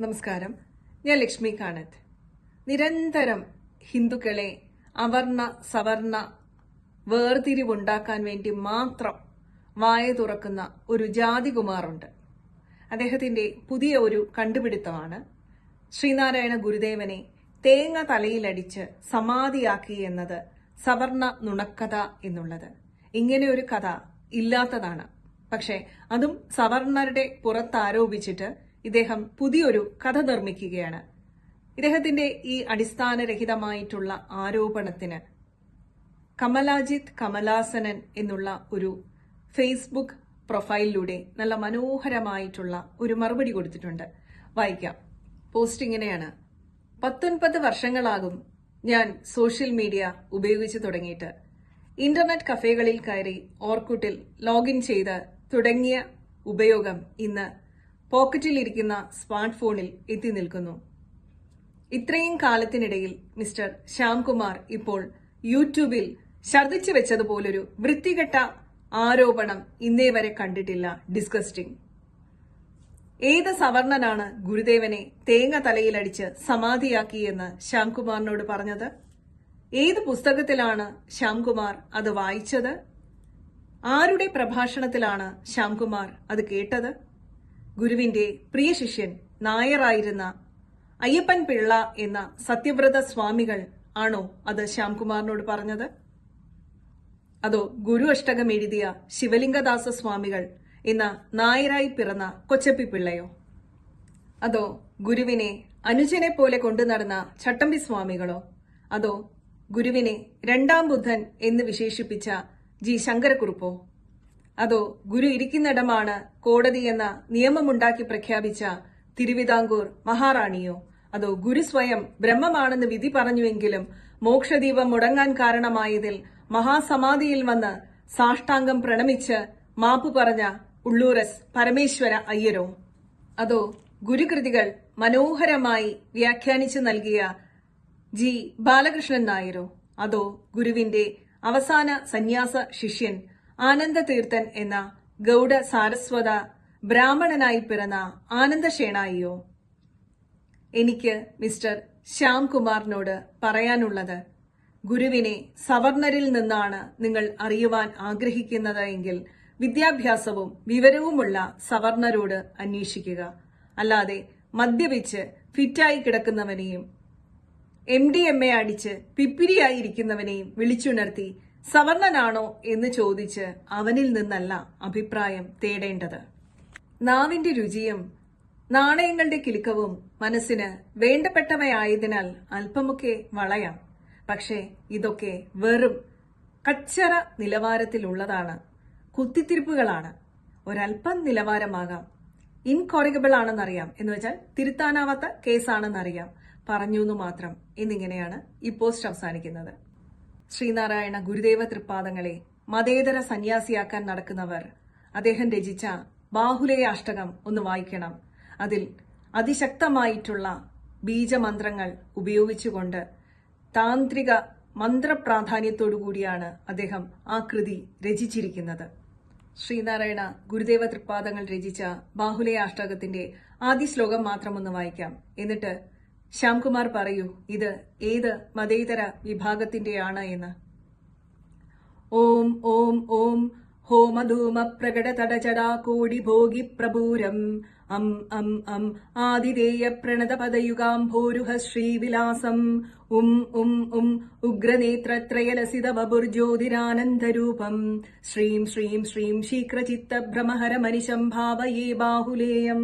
നമസ്കാരം. ഞാൻ ലക്ഷ്മി കാണത്ത്. നിരന്തരം ഹിന്ദുക്കളെ അവർണ സവർണ വേർതിരിവുണ്ടാക്കാൻ വേണ്ടി മാത്രം വായ തുറക്കുന്ന ഒരു ജാതികുമാറുണ്ട്. അദ്ദേഹത്തിന്റെ പുതിയ ഒരു കണ്ടുപിടുത്തമാണ്. ശ്രീനാരായണ ഗുരുദേവനെ തേങ്ങ തലയിലടിച്ച് സമാധിയാക്കി എന്നത് സവർണ നുണക്കഥ എന്നുള്ളത്. ഇങ്ങനെ ഒരു കഥ ഇല്ലാത്തതാണ്. പക്ഷേ അതും സവർണരുടെ പുറത്ത് ആരോപിച്ചിട്ട് ഇദ്ദേഹം പുതിയൊരു കഥ നിർമ്മിക്കുകയാണ്. ഇദ്ദേഹത്തിന്റെ ഈ അടിസ്ഥാനരഹിതമായിട്ടുള്ള ആരോപണത്തിന് കമലാജിത് കമലാസനൻ എന്നുള്ള ഒരു ഫേസ്ബുക്ക് പ്രൊഫൈലിലൂടെ നല്ല മനോഹരമായിട്ടുള്ള ഒരു മറുപടി കൊടുത്തിട്ടുണ്ട്. വായിക്കാം. പോസ്റ്റ് ഇങ്ങനെയാണ്. പത്തൊൻപത് വർഷങ്ങളാകും ഞാൻ സോഷ്യൽ മീഡിയ ഉപയോഗിച്ചു തുടങ്ങിയിട്ട്. ഇന്റർനെറ്റ് കഫേകളിൽ കയറി ഓർക്കുട്ടിൽ ലോഗിൻ ചെയ്ത് തുടങ്ങിയ ഉപയോഗം ഇന്ന് പോക്കറ്റിലിരിക്കുന്ന സ്മാർട്ട് ഫോണിൽ എത്തി നിൽക്കുന്നു. ഇത്രയും കാലത്തിനിടയിൽ മിസ്റ്റർ ശ്യാംകുമാർ ഇപ്പോൾ യൂട്യൂബിൽ ഛർദിച്ചു വെച്ചതുപോലൊരു വൃത്തികെട്ട ആരോപണം ഇന്നേ വരെ കണ്ടിട്ടില്ല ഡിസ്കസ്റ്റിംഗ്. ഏത് സവർണനാണ് ഗുരുദേവനെ തേങ്ങ തലയിലടിച്ച് സമാധിയാക്കിയെന്ന് ശ്യാംകുമാറിനോട് പറഞ്ഞത്? ഏത് പുസ്തകത്തിലാണ് ശ്യാംകുമാർ അത് വായിച്ചത്? ആരുടെ പ്രഭാഷണത്തിലാണ് ശ്യാംകുമാർ അത് കേട്ടത്? ഗുരുവിന്റെ പ്രിയ ശിഷ്യൻ നായറായിരുന്ന അയ്യപ്പൻ പിള്ള എന്ന സത്യവ്രത സ്വാമികൾ ആണോ അത് ശ്യാംകുമാറിനോട് പറഞ്ഞത്? അതോ ഗുരു അഷ്ടകം എഴുതിയ ശിവലിംഗദാസ സ്വാമികൾ എന്ന നായരായി പിറന്ന കൊച്ചപ്പി പിള്ളയോ? അതോ ഗുരുവിനെ അനുജനെ പോലെ കൊണ്ടു നടന്ന ചട്ടമ്പി സ്വാമികളോ? അതോ ഗുരുവിനെ രണ്ടാം ബുദ്ധൻ എന്ന് വിശേഷിപ്പിച്ച ജി ശങ്കരക്കുറുപ്പോ? അതോ ഗുരു ഇരിക്കുന്നിടമാണ് കോടതി എന്ന നിയമമുണ്ടാക്കി പ്രഖ്യാപിച്ച തിരുവിതാംകൂർ മഹാറാണിയോ? അതോ ഗുരു സ്വയം ബ്രഹ്മമാണെന്ന് വിധി പറഞ്ഞുവെങ്കിലും മോക്ഷദീപം മുടങ്ങാൻ കാരണമായതിൽ മഹാസമാധിയിൽ വന്ന് സാഷ്ടാംഗം പ്രണമിച്ച് മാപ്പ് പറഞ്ഞ ഉള്ളൂരസ് പരമേശ്വര അയ്യരോ? അതോ ഗുരുകൃതികൾ മനോഹരമായി വ്യാഖ്യാനിച്ചു നൽകിയ ജി. ബാലകൃഷ്ണൻ നായരോ? അതോ ഗുരുവിന്റെ അവസാന സന്യാസ ശിഷ്യൻ ആനന്ദതീർത്ഥൻ എന്ന ഗൗഡ സാരസ്വത ബ്രാഹ്മണനായി പിറന്ന ആനന്ദശേണായിയോ? എനിക്ക് മിസ്റ്റർ ശ്യാംകുമാറിനോട് പറയാനുള്ളത് ഗുരുവിനെ സവർണരിൽ നിന്നാണ് നിങ്ങൾ അറിയുവാൻ ആഗ്രഹിക്കുന്നത് എങ്കിൽ വിദ്യാഭ്യാസവും വിവരവുമുള്ള സവർണരോട് അന്വേഷിക്കുക. അല്ലാതെ മദ്യപിച്ച് ഫിറ്റായി കിടക്കുന്നവനെയും എം ഡി എം എ അടിച്ച് പിപ്പിരിയായിരിക്കുന്നവനെയും വിളിച്ചുണർത്തി സവർണനാണോ എന്ന് ചോദിച്ച് അവനിൽ നിന്നല്ല അഭിപ്രായം തേടേണ്ടത്. നാവിന്റെ രുചിയും നാണയങ്ങളുടെ കിലുക്കവും മനസ്സിന് വേണ്ടപ്പെട്ടവയായതിനാൽ അല്പമൊക്കെ വളയാം. പക്ഷേ ഇതൊക്കെ വെറും കച്ചറ നിലവാരത്തിലുള്ളതാണ്. കുത്തിത്തിരിപ്പുകളാണ്. ഒരല്പം നിലവാരമാകാം. ഇൻകോറിഗബിൾ ആണെന്നറിയാം എന്ന് വെച്ചാൽ തിരുത്താനാവാത്ത കേസാണെന്നറിയാം. പറഞ്ഞു എന്ന് മാത്രം. എന്നിങ്ങനെയാണ് ഈ പോസ്റ്റ് അവസാനിക്കുന്നത്. ശ്രീനാരായണ ഗുരുദേവ തൃപ്പാദങ്ങളെ മതേതര സന്യാസിയാക്കാൻ നടക്കുന്നവർ. അദ്ദേഹം രചിച്ച ബാഹുലേയ അഷ്ടകം ഒന്ന് വായിക്കണം. അതിൽ അതിശക്തമായിട്ടുള്ള ബീജമന്ത്രങ്ങൾ ഉപയോഗിച്ചുകൊണ്ട് താന്ത്രിക മന്ത്രപ്രാധാന്യത്തോടു കൂടിയാണ് അദ്ദേഹം ആ കൃതി രചിച്ചിരിക്കുന്നത്. ശ്രീനാരായണ ഗുരുദേവ തൃപ്പാദങ്ങൾ രചിച്ച ബാഹുലേയ അഷ്ടകത്തിന്റെ ആദ്യ ശ്ലോകം മാത്രം ഒന്ന് വായിക്കാം. എന്നിട്ട് ശ്യാംകുമാർ പറയൂ ഇത് ഏത് മതേതര വിഭാഗത്തിന്റെയാണ് എന്ന്. ഓം ഓം ഓം ഹോമധൂമ പ്രകട തടചടാ കോടി ഭോഗി പ്രഭൂരം അം അം അം ആതിഥേയ പ്രണത പദയുഗാംഭോരുഹ ശ്രീവിലാസം ഉം ഉം ഉം ഉഗ്രനേത്രത്രയലസിത ബബുർജ്യോതിരാനന്ദരൂപം ശ്രീം ശ്രീം ശ്രീം ശീഘ്രചിത്ത ഭ്രമഹര മനിശം ഭാവയേ ബാഹുലേയം